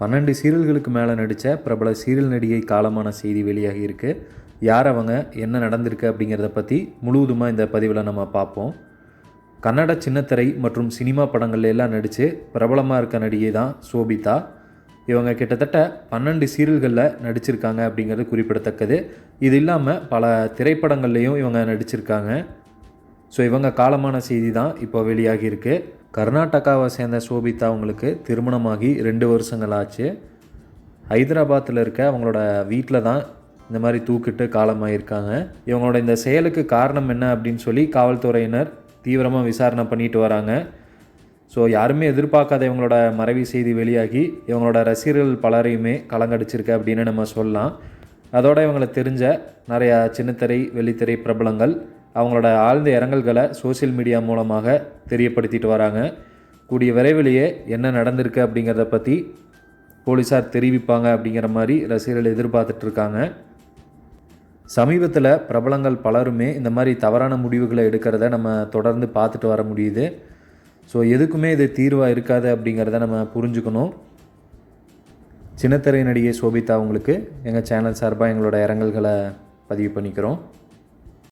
பன்னெண்டு சீரியல்களுக்கு மேலே நடித்த பிரபல சீரியல் நடிகை காலமான செய்தி வெளியாகி இருக்கு. யார் அவங்க? என்ன நடந்திருக்கு அப்படிங்கிறத பற்றி முழுவதுமாக இந்த பதிவில் நம்ம பார்ப்போம். கன்னட சின்னத்திரை மற்றும் சினிமா படங்கள்ல எல்லாம் நடித்து பிரபலமாக இருக்க நடிகை தான் சோபிதா. இவங்க கிட்டத்தட்ட பன்னெண்டு சீரியல்களில் நடிச்சிருக்காங்க அப்படிங்கிறது குறிப்பிடத்தக்கது. இது இல்லாமல் பல திரைப்படங்கள்லேயும் இவங்க நடிச்சிருக்காங்க. ஸோ இவங்க காலமான செய்தி தான் இப்போ வெளியாகியிருக்கு கர்நாடகாவை சேர்ந்த சோபிதா அவங்களுக்கு திருமணமாகி ரெண்டு வருஷங்கள் ஆச்சு ஹைதராபாத்தில் இருக்க அவங்களோட வீட்டில் தான் இந்த மாதிரி தூக்கிட்டு காலமாயிருக்காங்க. இவங்களோட இந்த செயலுக்கு காரணம் என்ன அப்படின்னு சொல்லி காவல்துறையினர் தீவிரமாக விசாரணை பண்ணிட்டு வராங்க. ஸோ யாருமே எதிர்பார்க்காத இவங்களோட மறைவி செய்தி வெளியாகி இவங்களோட ரசிகர்கள் பலரையுமே கலங்கடிச்சிருக்கு அப்படின்னு நம்ம சொல்லலாம். அதோட இவங்களை தெரிஞ்ச நிறையா சின்னத்திரை வெள்ளித்திரை பிரபலங்கள் அவங்களோட ஆழ்ந்த இரங்கல்களை சோஷியல் மீடியா மூலமாக தெரியப்படுத்திட்டு வராங்க. கூடிய விரைவிலேயே என்ன நடந்திருக்கு அப்படிங்கிறத பற்றி போலீஸார் தெரிவிப்பாங்க அப்படிங்கிற மாதிரி ரசிகர்கள் எதிர்பார்த்துட்ருக்காங்க சமீபத்தில் பிரபலங்கள் பலருமே இந்த மாதிரி தவறான முடிவுகளை எடுக்கிறத நம்ம தொடர்ந்து பார்த்துட்டு வர முடியுது. ஸோ எதுக்குமே இது தீர்வாக இருக்காது அப்படிங்கிறத நம்ம புரிஞ்சுக்கணும். சின்னத்திரை நடிகை சோபிதா அவங்களுக்கு எங்கள் சேனல் சார்பாக எங்களோட இரங்கல்களை பதிவு பண்ணிக்கிறோம்.